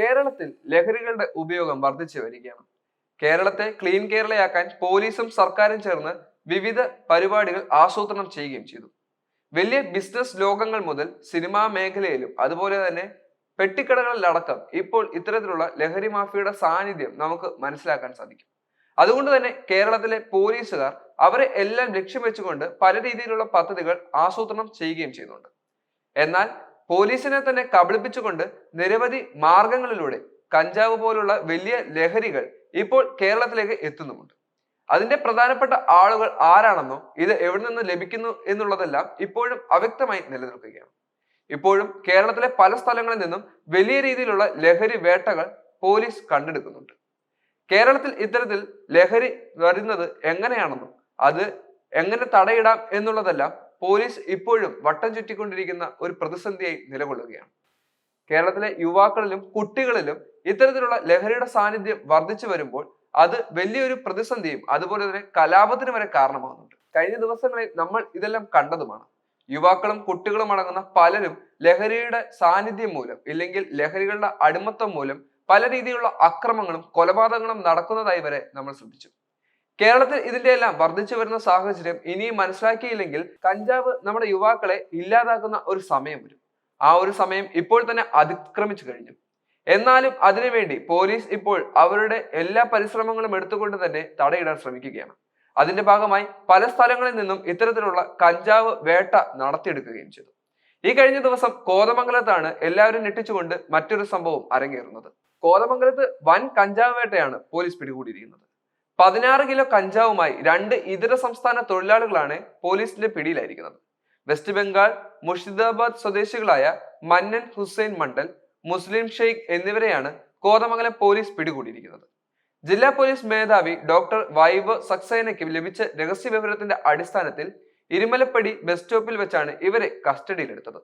കേരളത്തിൽ ലഹരികളുടെ ഉപയോഗം വർദ്ധിച്ചു വരികയാണ്. കേരളത്തെ ക്ലീൻ കേരളയാക്കാൻ പോലീസും സർക്കാരും ചേർന്ന് വിവിധ പരിപാടികൾ ആസൂത്രണം ചെയ്യുകയും ചെയ്തു. വലിയ ബിസിനസ് ലോകങ്ങൾ മുതൽ സിനിമാ മേഖലയിലും അതുപോലെ തന്നെ പെട്ടിക്കടകളിലടക്കം ഇപ്പോൾ ഇത്തരത്തിലുള്ള ലഹരി മാഫിയയുടെ സാന്നിധ്യം നമുക്ക് മനസ്സിലാക്കാൻ സാധിക്കും. അതുകൊണ്ട് തന്നെ കേരളത്തിലെ പോലീസുകാർ അവരെ എല്ലാം ലക്ഷ്യം വെച്ചുകൊണ്ട് പല രീതിയിലുള്ള പദ്ധതികൾ ആസൂത്രണം ചെയ്യുകയും ചെയ്യുന്നുണ്ട്. എന്നാൽ പോലീസിനെ തന്നെ കബളിപ്പിച്ചുകൊണ്ട് നിരവധി മാർഗങ്ങളിലൂടെ കഞ്ചാവ് പോലുള്ള വലിയ ലഹരികൾ ഇപ്പോൾ കേരളത്തിലേക്ക് എത്തുന്നുമുണ്ട്. അതിന്റെ പ്രധാനപ്പെട്ട ആളുകൾ ആരാണെന്നോ ഇത് എവിടെ നിന്ന് ലഭിക്കുന്നു എന്നുള്ളതെല്ലാം ഇപ്പോഴും അവ്യക്തമായി നിലനിൽക്കുകയാണ്. ഇപ്പോഴും കേരളത്തിലെ പല സ്ഥലങ്ങളിൽ നിന്നും വലിയ രീതിയിലുള്ള ലഹരി വേട്ടകൾ പോലീസ് കണ്ടെടുക്കുന്നുണ്ട്. കേരളത്തിൽ ഇത്തരത്തിൽ ലഹരി വരുന്നത് എങ്ങനെയാണെന്നും അത് എങ്ങനെ തടയിടാം എന്നുള്ളതെല്ലാം പോലീസ് ഇപ്പോഴും വട്ടം ചുറ്റിക്കൊണ്ടിരിക്കുന്ന ഒരു പ്രതിസന്ധിയായി നിലകൊള്ളുകയാണ്. കേരളത്തിലെ യുവാക്കളിലും കുട്ടികളിലും ഇത്തരത്തിലുള്ള ലഹരിയുടെ സാന്നിധ്യം വർദ്ധിച്ചു വരുമ്പോൾ അത് വലിയൊരു പ്രതിസന്ധിയും അതുപോലെ തന്നെ കലാപത്തിന് വരെ കാരണമാകുന്നുണ്ട്. കഴിഞ്ഞ ദിവസങ്ങളിൽ നമ്മൾ ഇതെല്ലാം കണ്ടതുമാണ്. യുവാക്കളും കുട്ടികളും അടങ്ങുന്ന പലരും ലഹരിയുടെ സാന്നിധ്യം മൂലം ഇല്ലെങ്കിൽ ലഹരികളുടെ അടിമത്തം മൂലം പല രീതിയിലുള്ള അക്രമങ്ങളും കൊലപാതകങ്ങളും നടക്കുന്നതായി വരെ നമ്മൾ ശ്രദ്ധിച്ചു. കേരളത്തിൽ ഇതിന്റെ എല്ലാം വർദ്ധിച്ചു വരുന്ന സാഹചര്യം ഇനിയും മനസ്സിലാക്കിയില്ലെങ്കിൽ കഞ്ചാവ് നമ്മുടെ യുവാക്കളെ ഇല്ലാതാക്കുന്ന ഒരു സമയം വരും. ആ ഒരു സമയം ഇപ്പോൾ തന്നെ അതിക്രമിച്ചു കഴിഞ്ഞു. എന്നാലും അതിനുവേണ്ടി പോലീസ് ഇപ്പോൾ അവരുടെ എല്ലാ പരിശ്രമങ്ങളും എടുത്തുകൊണ്ട് തന്നെ തടയിടാൻ ശ്രമിക്കുകയാണ്. അതിന്റെ ഭാഗമായി പല സ്ഥലങ്ങളിൽ നിന്നും ഇത്തരത്തിലുള്ള കഞ്ചാവ് വേട്ട നടത്തിയെടുക്കുകയും ചെയ്തു. ഈ കഴിഞ്ഞ ദിവസം കോതമംഗലത്താണ് എല്ലാവരും ഞെട്ടിച്ചുകൊണ്ട് മറ്റൊരു സംഭവം അരങ്ങേറുന്നത്. കോതമംഗലത്ത് വൻ കഞ്ചാവ് വേട്ടയാണ് പോലീസ് പിടികൂടിയിരിക്കുന്നത്. പതിനാറ് കിലോ കഞ്ചാവുമായി രണ്ട് ഇതര സംസ്ഥാന തൊഴിലാളികളാണ് പോലീസിന്റെ പിടിയിലായിരിക്കുന്നത്. വെസ്റ്റ് ബംഗാൾ മുർഷിദാബാദ് സ്വദേശികളായ മന്നൻ ഹുസൈൻ മണ്ഡൽ മുസ്ലിം ഷെയ്ഖ് എന്നിവരെയാണ് കോതമംഗലം പോലീസ് പിടികൂടിയിരിക്കുന്നത്. ജില്ലാ പോലീസ് മേധാവി ഡോക്ടർ വൈവ് സക്സേനയ്ക്ക് ലഭിച്ച രഹസ്യ വിവരത്തിന്റെ അടിസ്ഥാനത്തിൽ ഇരുമലപ്പടി ബസ് സ്റ്റോപ്പിൽ വെച്ചാണ് ഇവരെ കസ്റ്റഡിയിലെടുത്തത്.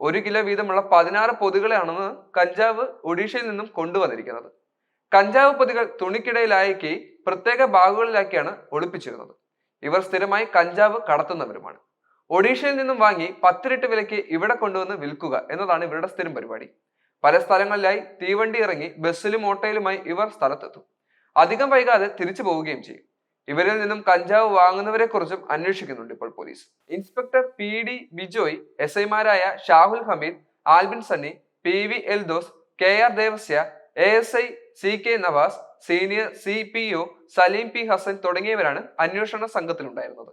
ഒരു കിലോ വീതമുള്ള പതിനാറ് പൊതികളെയാണെന്ന് കഞ്ചാവ് ഒഡീഷയിൽ നിന്നും കൊണ്ടുവന്നിരിക്കുന്നത്. കഞ്ചാവ് പൊതികൾ തുണിക്കിടയിലാക്കി പ്രത്യേക ബാഗുകളിലാക്കിയാണ് ഒളിപ്പിച്ചിരുന്നത്. ഇവർ സ്ഥിരമായി കഞ്ചാവ് കടത്തുന്നവരുമാണ്. ഒഡീഷയിൽ നിന്നും വാങ്ങി പത്തിരട്ട് വിലയ്ക്ക് ഇവിടെ കൊണ്ടുവന്ന് വിൽക്കുക എന്നതാണ് ഇവരുടെ സ്ഥിരം പരിപാടി. പല സ്ഥലങ്ങളിലായി തീവണ്ടി ഇറങ്ങി ബസ്സിലും ഓട്ടോയിലുമായി ഇവർ സ്ഥലത്തെത്തും. അധികം വൈകാതെ തിരിച്ചു പോവുകയും ചെയ്യും. ഇവരിൽ നിന്നും കഞ്ചാവ് വാങ്ങുന്നവരെ കുറിച്ചും അന്വേഷിക്കുന്നുണ്ട് ഇപ്പോൾ police. Inspector P D Bijoy S ഐമാരായ Shahul Hameed Albin Sunny P V Eldhose K R Devasya A S I C K Navas senior C P O Saleem P Hasan തുടങ്ങിയവരാണ് അന്വേഷണ സംഘത്തിലുണ്ടായിരുന്നത്.